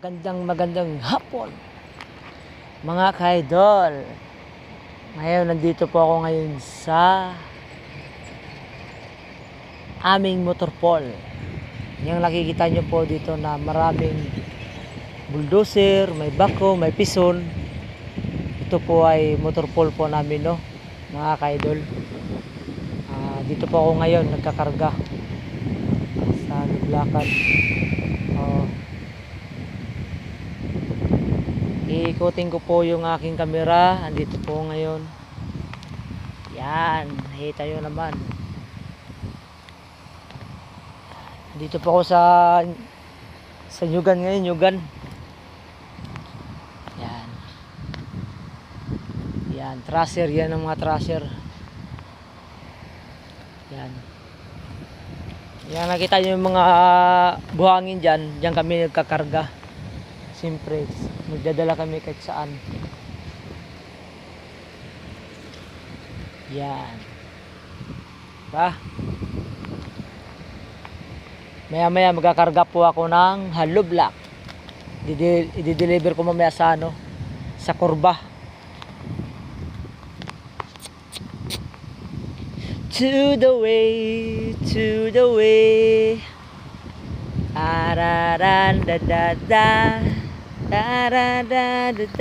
Magandang magandang hapon mga kaidol. Ngayon nandito po ako ngayon sa aming motorpol. Yung nakikita nyo po dito na maraming bulldozer, may bako, may pison. Ito po ay motorpol po namin no, mga kaidol. Ah, dito po ako ngayon nagkakarga sa Lublacan. Oh. Iikutin ko po yung aking kamera. Andito po ngayon. Yan. Nakita nyo naman. Dito po ako sa sa Nyugan ngayon. Nyugan. Yan. Yan. Tracer. Yan ang mga tracer. Yan. Yan. Nakita nyo yung mga buhangin dyan. Diyan kami nagkakarga. Siyempre, magdadala kami kahit saan. Yan. Ba? Maya maya magkakarga po ako ng. Didi- I-deliver ko mamaya sa ano, sa kurba. To the way, to the way. Araran. Da da da da da.